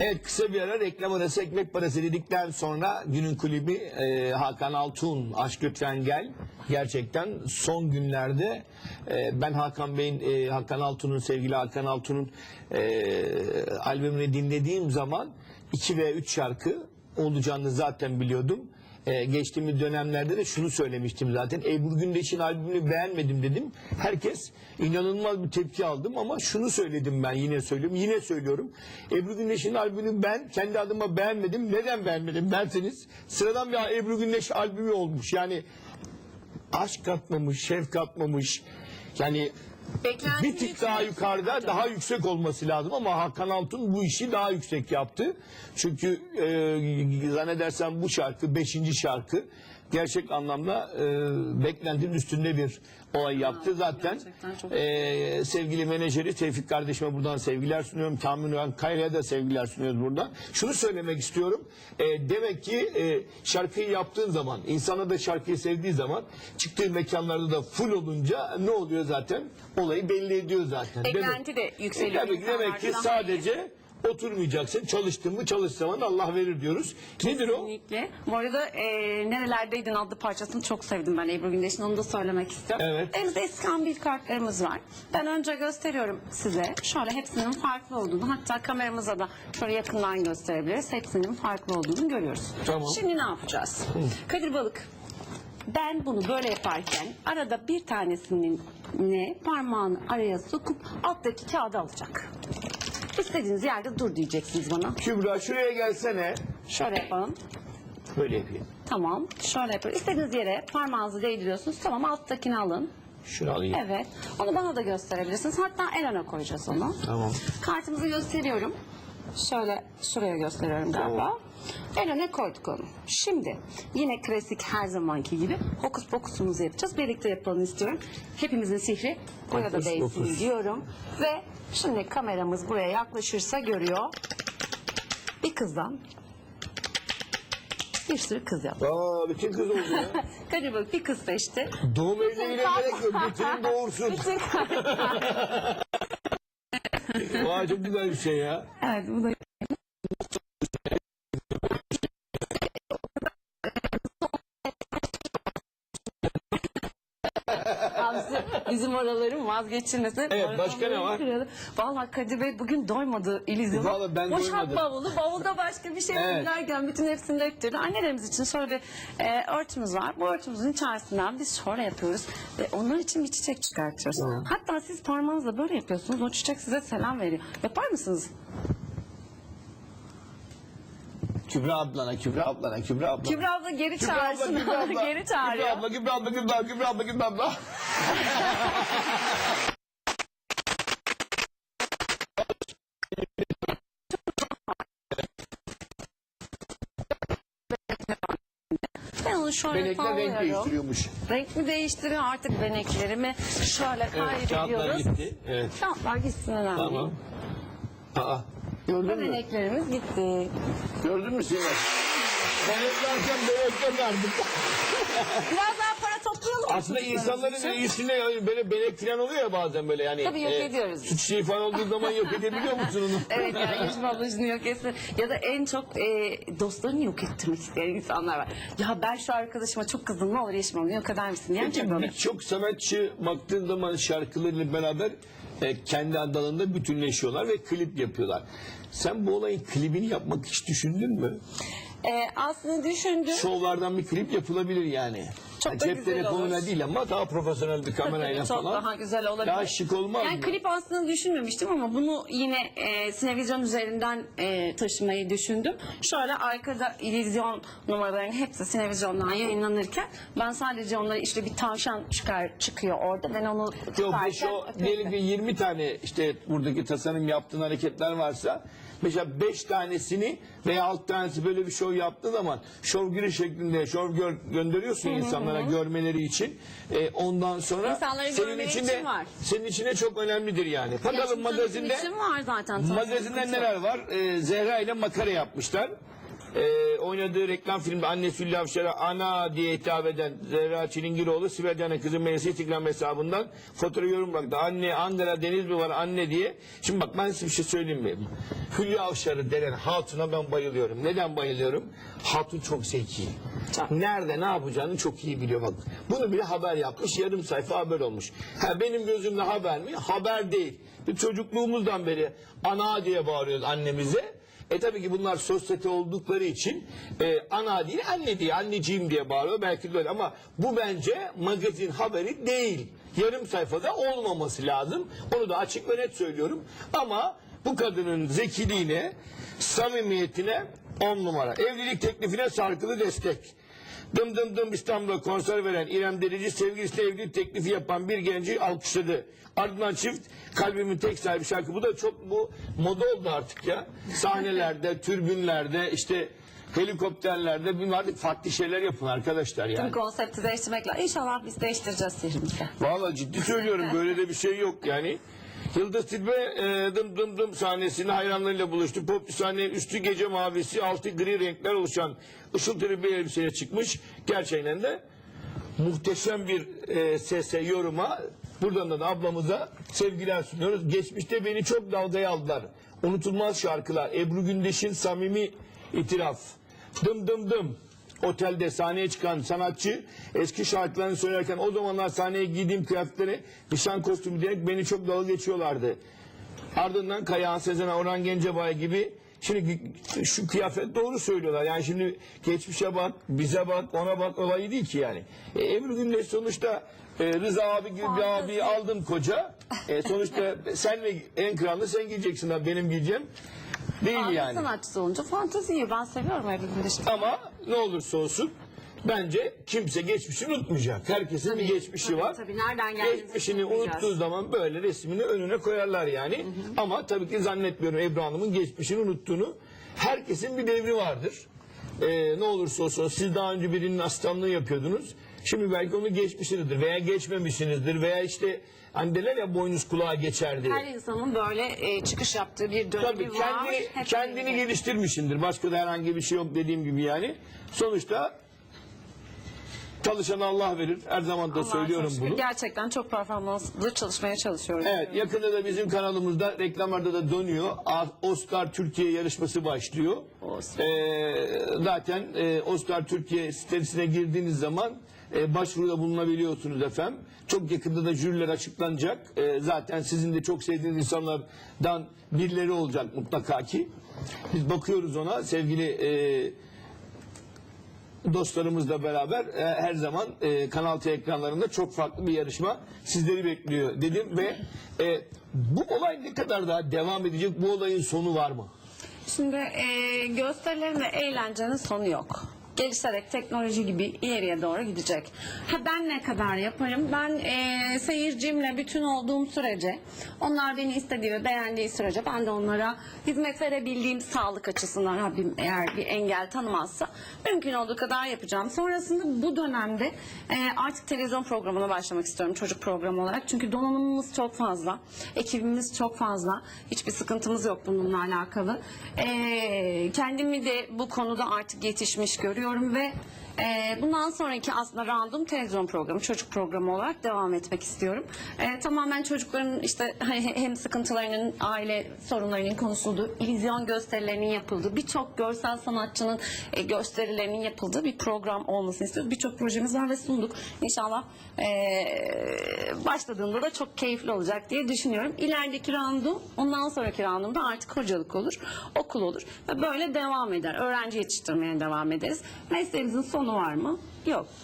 Evet kısa bir ara reklam arası ekmek parası dedikten sonra günün kulübü e, Hakan Altun Aşk Lütfen Gel gerçekten son günlerde e, ben Hakan Bey'in e, Hakan Altun'un sevgili Hakan Altun'un e, albümünü dinlediğim zaman iki ve üç şarkı olacağını zaten biliyordum. Ee, geçtiğimiz dönemlerde de şunu söylemiştim zaten. Ebru Gündeş'in albümünü beğenmedim dedim. Herkes inanılmaz bir tepki aldım ama şunu söyledim ben yine söylüyorum. Yine söylüyorum. Ebru Gündeş'in albümünü ben kendi adıma beğenmedim. Neden beğenmedim derseniz sıradan bir Ebru Gündeş albümü olmuş. Yani aşk katmamış, şevk katmamış. Yani Beklentini bir tık daha yukarıda tuttu. daha yüksek olması lazım ama Hakan Altun bu işi daha yüksek yaptı. Çünkü e, zannedersem bu şarkı beşinci şarkı gerçek anlamda e, beklentinin üstünde bir olay yaptı. Zaten e, sevgili menajeri Tevfik kardeşime buradan sevgiler sunuyorum. Kamil Uyan Kayra'ya da sevgiler sunuyoruz buradan. Şunu söylemek istiyorum. E, demek ki e, şarkıyı yaptığın zaman, insana da şarkıyı sevdiği zaman çıktığı mekanlarda da full olunca ne oluyor zaten? Olayı belli ediyor zaten. Beklenti de yükseliyor E, Tabii ki demek ki sadece oturmayacaksın. Çalıştın mı çalışsan Allah verir diyoruz. Nedir o? Kesinlikle. Bu arada e, Nerelerdeydin adlı parçasını çok sevdim ben Ebru Gündeş'in onu da söylemek istiyorum. Evet. Elimizde iskambil kartlarımız var. Ben önce gösteriyorum size. Şöyle hepsinin farklı olduğunu hatta kameramıza da şöyle yakından gösterebiliriz. Hepsinin farklı olduğunu görüyoruz. Tamam. Şimdi ne yapacağız? Kadir Balık ben bunu böyle yaparken arada bir tanesinin ne parmağını araya sokup alttaki kağıdı alacak. İstediğiniz yerde dur diyeceksiniz bana. Kübra şuraya gelsene. Şöyle yapalım. Böyle yapayım. Tamam. Şöyle yapıyoruz. İstediğiniz yere parmağınızı değdiriyorsunuz. Tamam alttakini alın. Şunu alayım. Evet. Onu bana da gösterebilirsiniz. Hatta en öne koyacağız onu. Tamam. Kartımızı gösteriyorum. Şöyle şuraya gösteriyorum galiba. En öne koyduk onu. Şimdi yine klasik her zamanki gibi hokus pokusumuzu yapacağız. Birlikte yapalım istiyorum. Hepimizin sihri burada Hokus değsin pokus. diyorum. Ve şimdi kameramız buraya yaklaşırsa görüyor. Bir kızdan bir sürü kız yaptı. Aa bütün kız oldu ya. Kadir bir kız seçti. Doğum evine bile gerek yok. Getirin doğursun. Bütün Vay çok güzel bir şey ya. evet bu da bizim oraların vazgeçilmesi. Evet, başka ne var? Vallahi Kadir Bey bugün doymadı illüzyona. Vallahi ben Boşalt doymadım. bavulu. Bavulda başka bir şey Evet. evet. bütün hepsini döktürdü. Annelerimiz için şöyle bir e, örtümüz var. Bu örtümüzün içerisinden biz şöyle yapıyoruz. Ve onlar için bir çiçek çıkartıyoruz. Tamam. Hatta siz parmağınızla böyle yapıyorsunuz. O çiçek size selam veriyor. Yapar mısınız? Kübra ablana, Kübra ablana, Kübra ablana. Kübra abla geri Kübra abla, çağırsın. Kübra abla. geri çağırıyor. Kübra abla, Kübra abla, Kübra abla, Kübra abla, Kübra abla. Ben onu şöyle Benekler renk sallıyorum. değiştiriyormuş. Renk mi değiştiriyor artık beneklerimi şöyle Evet, kağıtlar kaydediyoruz. gitti. Evet. Kağıtlar gitsin önemli. Tamam. Aa, gördün mü? Beneklerimiz gitti. Gördün mü Sinem? Beneklerken benekler verdim. Biraz daha para toplayalım. mı Aslında çocuklarımız insanların için? üstüne böyle benek falan oluyor ya bazen böyle yani. Tabii yok ediyoruz. Süt çiçeği falan olduğu zaman yok edebiliyor musun onu? Evet yani Yeşim ablacını yok etsin. Ya da en çok e, dostlarını yok ettirmek isteyen insanlar var. Ya ben şu arkadaşıma çok kızdım ne olur Yeşim abla yok eder misin? Yani Peki böyle. birçok sanatçı baktığın zaman şarkılarıyla beraber e, kendi dalında bütünleşiyorlar ve klip yapıyorlar. Sen bu olayın klibini yapmak hiç düşündün mü? E, aslında düşündüm. Şovlardan bir klip yapılabilir yani. Çok da cep güzel telefonuna olur. değil ama daha profesyonel bir kamerayla Çok falan. daha güzel olabilir. Daha şık olmaz Yani mı? klip aslında düşünmemiştim ama bunu yine e, sinevizyon üzerinden e, taşımayı düşündüm. Şöyle arkada illüzyon numaralarının hepsi sinevizyondan yayınlanırken ben sadece onları işte bir tavşan çıkar çıkıyor orada. Ben onu Yok tutarken beş o öpüyorum. diyelim ki 20 tane işte buradaki tasarım yaptığın hareketler varsa mesela 5 tanesini veya 6 tanesi böyle bir şov yaptığı zaman şov giriş şeklinde şov gör, gönderiyorsun insanlara görmeleri için. E, ondan sonra İnsanların senin görmeleri içinde için var. senin içine çok önemlidir yani. Bakalım Yaşlı magazinde için var zaten. magazinden neler var? E, Zehra ile makara yapmışlar. E, oynadığı reklam filmde annesi Hülya Avşar'a ana diye hitap eden Zehra Çilingiroğlu Sibel Can'ın kızı Melis'i Instagram hesabından fotoğrafı yorum bıraktı. Anne Ankara Deniz mi var anne diye. Şimdi bak ben size bir şey söyleyeyim mi? Hülya Avşar'ı denen hatuna ben bayılıyorum. Neden bayılıyorum? Hatun çok zeki. Nerede ne yapacağını çok iyi biliyor bak. Bunu bile haber yapmış. Yarım sayfa haber olmuş. Ha, benim gözümde haber mi? Haber değil. Bir çocukluğumuzdan beri ana diye bağırıyoruz annemize. E tabii ki bunlar sosyete oldukları için e, ana değil anne diye anneciğim diye bağırıyor belki de öyle ama bu bence magazin haberi değil. Yarım sayfada olmaması lazım. Onu da açık ve net söylüyorum. Ama bu kadının zekiliğine, samimiyetine on numara. Evlilik teklifine sarkılı destek. Dım dım dım İstanbul'da konser veren İrem Derici sevgilisiyle evlilik teklifi yapan bir genci alkışladı. Ardından çift kalbimin tek sahibi şarkı. Bu da çok bu moda oldu artık ya. Sahnelerde, türbünlerde işte helikopterlerde bir artık farklı şeyler yapın arkadaşlar yani. Tüm konsepti değiştirmek lazım. İnşallah biz değiştireceğiz sihrimizi. Vallahi ciddi söylüyorum böyle de bir şey yok yani. Yıldız Tilbe e, dım dım dım sahnesinde hayranlarıyla buluştu. Pop sahneye üstü gece mavisi, altı gri renkler oluşan ışıltılı bir elbiseye çıkmış. Gerçekten de muhteşem bir e, sese, yoruma buradan da, da ablamıza sevgiler sunuyoruz. Geçmişte beni çok dalgaya aldılar. Unutulmaz şarkılar. Ebru Gündeş'in samimi itiraf. Dım dım dım. Otelde sahneye çıkan sanatçı eski şarkılarını söylerken o zamanlar sahneye giydiğim kıyafetleri nişan kostümü diyerek beni çok dalga geçiyorlardı. Ardından Kayahan Sezen Orhan Gencebay gibi şimdi şu kıyafet doğru söylüyorlar. Yani şimdi geçmişe bak, bize bak, ona bak olayı değil ki yani. E, Ebru Gündeş sonuçta e, Rıza abi gibi bir abi aldım koca. E, sonuçta sen ve en kralını sen giyeceksin ha benim giyeceğim. Değil Fantezi yani. sanatçısı olunca fanteziyi ben seviyorum Ebru Gündeş'i. Ama ne olursa olsun bence kimse geçmişini unutmayacak. Herkesin bir geçmişi tabii, var. tabii. Nereden geldiğimizi Geçmişini unutmayacağız. unuttuğu zaman böyle resmini önüne koyarlar yani. Ama tabii ki zannetmiyorum Ebru Hanım'ın geçmişini unuttuğunu. Herkesin bir devri vardır. Ee, ne olursa olsun siz daha önce birinin asistanlığı yapıyordunuz. Şimdi belki onu geçmişsinizdir veya geçmemişsinizdir veya işte hani derler ya boynuz kulağa geçer diye. Her insanın böyle e, çıkış yaptığı bir dönemi Tabii var. kendi, Hep kendini öyle. geliştirmişsindir. Başka da herhangi bir şey yok dediğim gibi yani. Sonuçta çalışan Allah verir. Her zaman da Allah'a söylüyorum şükür. bunu. Gerçekten çok performanslı çalışmaya çalışıyoruz. Evet yakında da bizim kanalımızda reklamlarda da dönüyor. A- Oscar Türkiye yarışması başlıyor. Ee, zaten e, Oscar Türkiye sitesine girdiğiniz zaman e, başvuruda bulunabiliyorsunuz efendim. Çok yakında da jüriler açıklanacak. E, zaten sizin de çok sevdiğiniz insanlardan birileri olacak mutlaka ki. Biz bakıyoruz ona sevgili e, dostlarımızla beraber e, her zaman e, Kanal T ekranlarında çok farklı bir yarışma sizleri bekliyor dedim ve e, bu olay ne kadar daha devam edecek? Bu olayın sonu var mı? Şimdi e, gösterilerin ve eğlencenin sonu yok. Gelişerek teknoloji gibi ileriye doğru gidecek. Ha ben ne kadar yaparım? Ben e, seyircimle bütün olduğum sürece, onlar beni istediği ve beğendiği sürece ben de onlara hizmet verebildiğim sağlık açısından Rabbim eğer bir engel tanımazsa mümkün olduğu kadar yapacağım. Sonrasında bu dönemde e, artık televizyon programına başlamak istiyorum çocuk programı olarak. Çünkü donanımımız çok fazla, ekibimiz çok fazla. Hiçbir sıkıntımız yok bununla alakalı. E, kendimi de bu konuda artık yetişmiş görüyorum ve e, bundan sonraki aslında random televizyon programı, çocuk programı olarak devam etmek istiyorum. E, tamamen çocukların işte hem sıkıntılarının, aile sorunlarının konuşulduğu, illüzyon gösterilerinin yapıldığı, birçok görsel sanatçının e, gösterilerinin yapıldığı bir program olmasını istiyoruz. Birçok projemiz var ve sunduk. İnşallah e, başladığında da çok keyifli olacak diye düşünüyorum. İlerideki random, ondan sonraki randumda artık hocalık olur, okul olur ve böyle devam eder. Öğrenci yetiştirmeye devam ederiz. Mesleğimizin sonu var mı? Yok.